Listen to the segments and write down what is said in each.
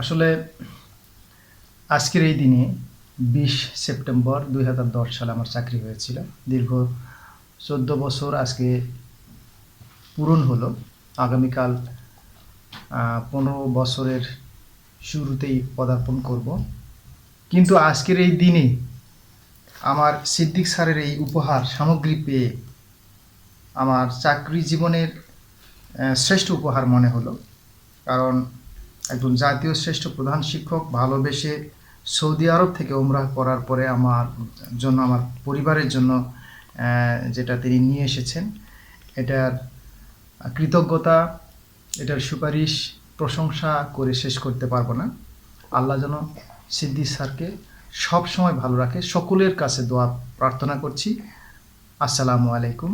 আসলে আজকের এই দিনে বিশ সেপ্টেম্বর দুই হাজার দশ সালে আমার চাকরি হয়েছিল। দীর্ঘ চোদ্দ বছর আজকে পূরণ হলো। আগামীকাল পনেরো বছরের শুরুতেই পদার্পণ করব। কিন্তু আজকের এই দিনে আমার সিদ্দিক স্যারের এই উপহার, সামগ্রী পেয়ে আমার চাকরি জীবনের শ্রেষ্ঠ উপহার মনে হলো। কারণ একজন জাতীয় শ্রেষ্ঠ প্রধান শিক্ষক ভালোবেসে সৌদি আরব থেকে উমরাহ করার পরে আমার জন্য, আমার পরিবারের জন্য যেটা তিনি নিয়ে এসেছেন, এটার কৃতজ্ঞতা, এটার সুপারিশ, প্রশংসা করে শেষ করতে পারব না। আল্লাহ যেন সিদ্দিক স্যারকে সব সময় ভালো রাখে। সকলের কাছে দোয়া প্রার্থনা করছি। আসসালামু আলাইকুম।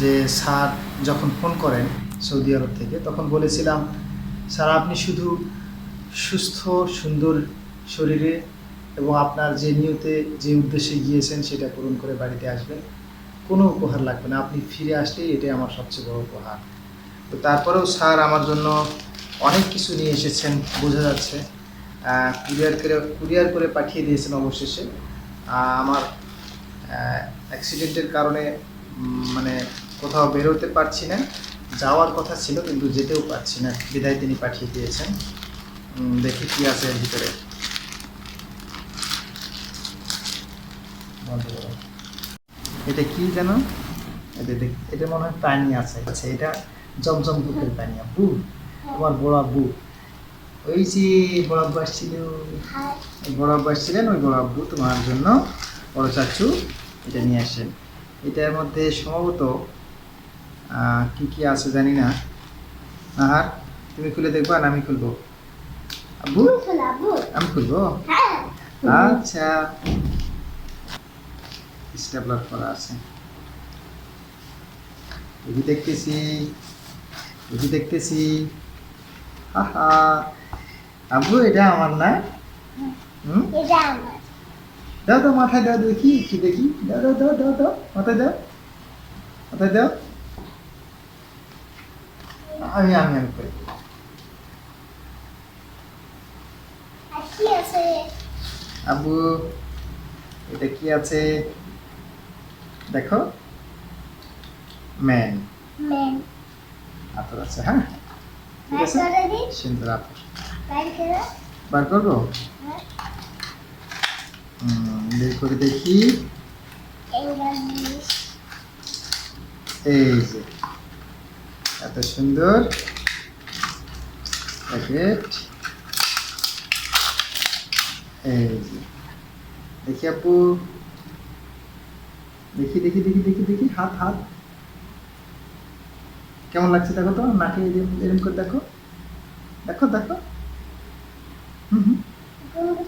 যে স্যার যখন ফোন করেন সৌদি আরব থেকে, তখন বলেছিলাম, স্যার, আপনি শুধু সুস্থ, সুন্দর শরীরে এবং আপনার যে নিয়তে যে উদ্দেশ্যে গিয়েছেন সেটা পূরণ করে বাড়িতে আসবেন। কোনো উপহার লাগবে না, আপনি ফিরে আসলেই এটাই আমার সবচেয়ে বড় উপহার। তো তারপরেও স্যার আমার জন্য অনেক কিছু নিয়ে এসেছেন, বোঝা যাচ্ছে। কুরিয়ার করে কুরিয়ার করে পাঠিয়ে দিয়েছেন অবশেষে। আমার অ্যাক্সিডেন্টের কারণে মানে কোথাও বেরোতে পারছি না, যাওয়ার কথা ছিল কিন্তু যেতেও পারছি না। বিদায় তিনি পাঠিয়ে দিয়েছেন। দেখি কি আছে ভিতরে। এটা কি যেন? এটা মনে হয় পানি আছে। আচ্ছা এটা জমজম বুকের পানি আব্বু তোমার বড় আব্বু। ওই যে বড় আব্বু আসছিল। বড় আব্বু আসছিলেন, ওই বড় আব্বু তোমার জন্য বড় চাচু এটা নিয়ে আসেন। এটার মধ্যে সম্ভবত কি কি আছে জানি না। আর তুমি খুলে দেখবা না আমি খুলবো? আব্বু আমি খুলবো আচ্ছা। স্টেপলার করা আছে। দেখতেছি টিভি দেখতেছি। আহা। আব্বু এটা আমার না? হুম? দাও দাও মাথায় দাও দেখি কি দেখি। দাও দাও দাও দাও দাও মাথায় দাও। মাথায় দাও। আমি আমি আমি করি। আব্বু এটা কি আছে? দেখো। ম্যান। আতর আছে হ্যাঁ? ঠিক আছে? সুন্দর আতর। বার করব? হুম, বের করে দেখি। এই যে। এত সুন্দর। প্যাকেট এই দেখি আপু। দেখি দেখি দেখি দেখি দেখি, হাত হাত। কেমন লাগছে দেখো তো? নাকে এরম এরম করে দেখো। দেখো দেখো। হুম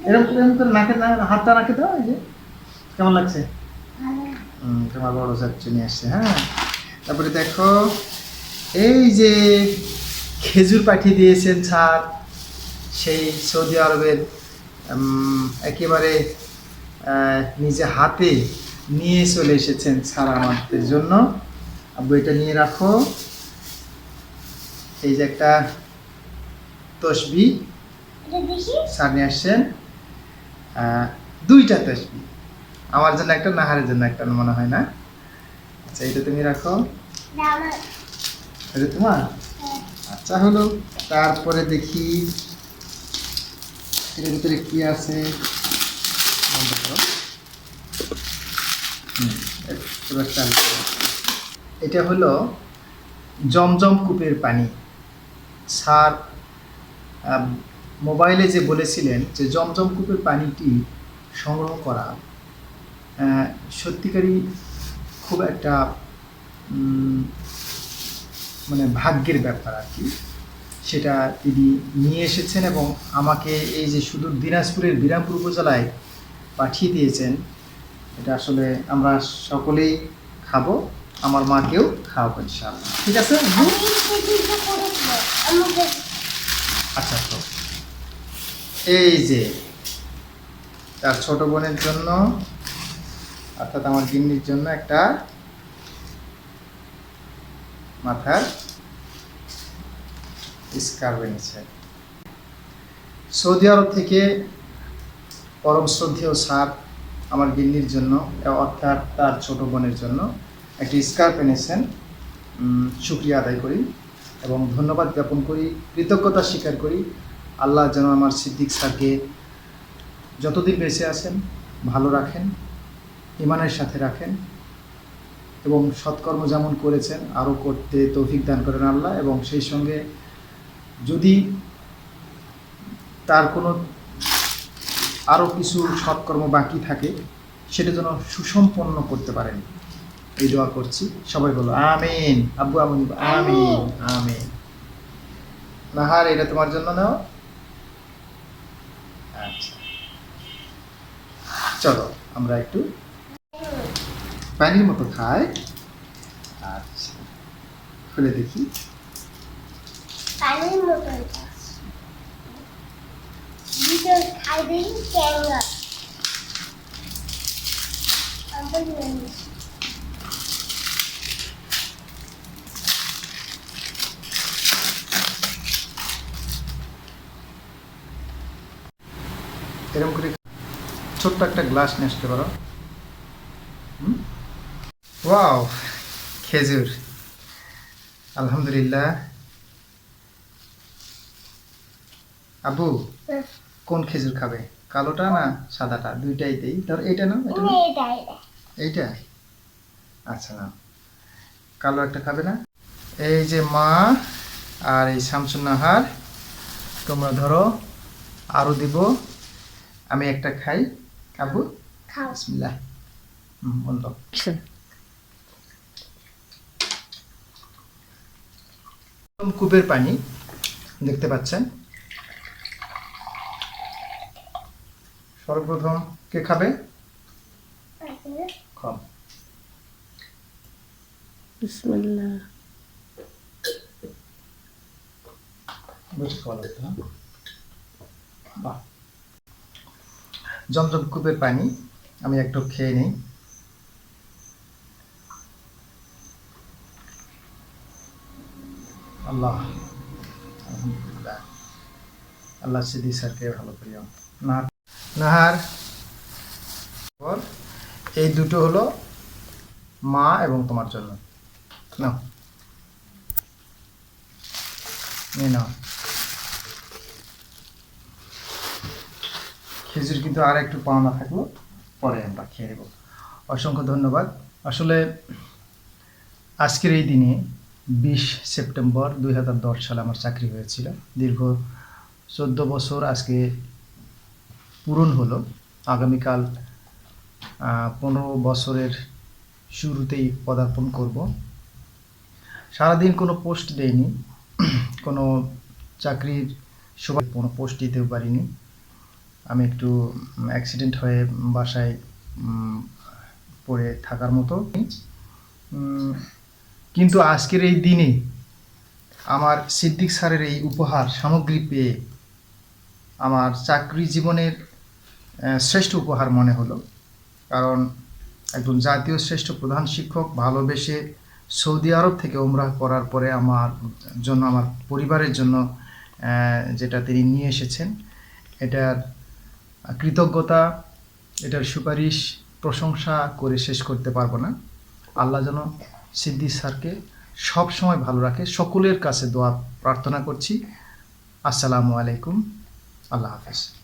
এরকম করে এরকম করে নাকে হাতটা নাকে দাও এই যে। কেমন লাগছে? তোমার বড় চাচ্চু নিয়ে আসছে হ্যাঁ। তারপরে দেখো, এই যে খেজুর পাঠিয়ে দিয়েছেন স্যার, সেই সৌদি আরবের একেবারে নিজে হাতে নিয়ে চলে এসেছেন স্যার আমাদের জন্য। আব্বু এটা নিয়ে রাখো। এই যে একটা তসবি। স্যার নিয়ে আসছেন। দুইটা তসবি। আমার জন্য একটা নাহারের জন্য একটা মনে হয় না? আচ্ছা এটা তুমি রাখো। এটা তোমার? আচ্ছা হলো। তারপরে দেখি। এর ভিতরে কি আছে? এটা হলো জমজম কূপের পানি। স্যার মোবাইলে যে বলেছিলেন যে জমজম কূপের পানিটি সংগ্রহ করা সত্যিকারই খুব একটা মানে ভাগ্যের ব্যাপার আর কি। সেটা তিনি নিয়ে এসেছেন এবং আমাকে এই যে সুদূর দিনাজপুরের বিরামপুর উপজেলায় পাঠিয়ে দিয়েছেন এটা আসলে আমরা সকলেই খাব আমার মাকেও খাওয়াবো ইনশাআল্লাহ। ঠিক আছে? আচ্ছা তো এই যে তার ছোট বোনের জন্য অর্থাৎ আমার গিন্নির জন্য একটা মাথার স্কার্ফ এনেছে সৌদি আরব থেকে পরম শ্রদ্ধেয় স্যার আমার গিন্নির জন্য অর্থাৎ তার ছোট বোনের জন্য একটি স্কার্ফ এনেছেন। উম, শুক্রিয়া আদায় করি এবং ধন্যবাদ জ্ঞাপন করি কৃতজ্ঞতা স্বীকার করি। আল্লাহ যেন আমার সিদ্দিক স্যারকে যতদিন বেঁচে আছেন ভালো রাখেন ইমানের সাথে রাখেন এবং সৎকর্ম যেমন করেছেন আরও করতে তৌফিক দান করেন আল্লাহ এবং সেই সঙ্গে যদি তার কোনো আরও কিছু সৎকর্ম বাকি থাকে, সেটা যেন সুসম্পন্ন করতে পারেন। এই দোয়া করছি। সবাই বলো, আমিন। আব্বু আমিন আমিন। আমিন। নাহার, এটা তোমার জন্য নাও। আচ্ছা। চলো, আমরা একটু পানির মতো খাই। আচ্ছা। খুলে দেখি। পানির। এরকম করে ছোট্ট একটা গ্লাস নিয়ে আসতে পারো? ওয়াও খেজুর। আলহামদুলিল্লাহ। আবু কোন খেজুর খাবে? কালোটা না সাদাটা? দুইটাই দেই। ধর এইটা না এটা না এটা এটা এইটা? আচ্ছা না কালো একটা খাবে না? এই যে মা আর এই শামসুন নাহার তোমরা ধরো আরও দিব। আমি একটা খাই। আবু? বিসমিল্লাহ। হুম কূপের পানি দেখতে পাচ্ছেন? সর্বপ্রথম কে খাবে? খাও। বিসমিল্লাহ। বুঝে খাওয়া লাগতো হ্যাঁ? বাহ। জমজম কূপের পানি আমি একটু খেয়ে নিই। আল্লাহ আলহামদুলিল্লাহ। আল্লাহ সিদ্দি স্যারকে ভালো করিও। নাহার নাহার। এই দুটো হলো মা এবং তোমার জন্য। নাও। নিয়ে নাও। খেজুর কিন্তু আর একটু পাওনা থাকল, পরে আমরা খেয়ে নেব। অসংখ্য ধন্যবাদ। আসলে আজকের এই দিনে বিশ সেপ্টেম্বর দুই হাজার দশ সালে আমার চাকরি হয়েছিল। দীর্ঘ চোদ্দ বছর আজকে পূরণ হলো। আগামীকাল পনেরো বছরের শুরুতেই পদার্পণ করব। সারাদিন কোনো পোস্ট দেয়নি কোনো চাকরির সবাই কোনো পোস্ট দিতেও পারিনি। আমি একটু অ্যাক্সিডেন্ট হয়ে বাসায় পড়ে থাকার মতো। কিন্তু আজকের এই দিনে আমার সিদ্দিক স্যারের এই উপহার সামগ্রী পেয়ে আমার চাকরি জীবনের শ্রেষ্ঠ উপহার মনে হলো। কারণ একজন জাতীয় শ্রেষ্ঠ প্রধান শিক্ষক ভালোবেসে সৌদি আরব থেকে ওমরাহ করার পরে আমার জন্য, আমার পরিবারের জন্য যেটা তিনি নিয়ে এসেছেন, এটার কৃতজ্ঞতা, এটার সুপারিশ, প্রশংসা করে শেষ করতে পারব না। আল্লাহ যেন সিদ্দিক স্যারকে সব সময় ভালো রাখে। সকলের কাছে দোয়া প্রার্থনা করছি। আসসালামু আলাইকুম। আল্লাহ হাফেজ।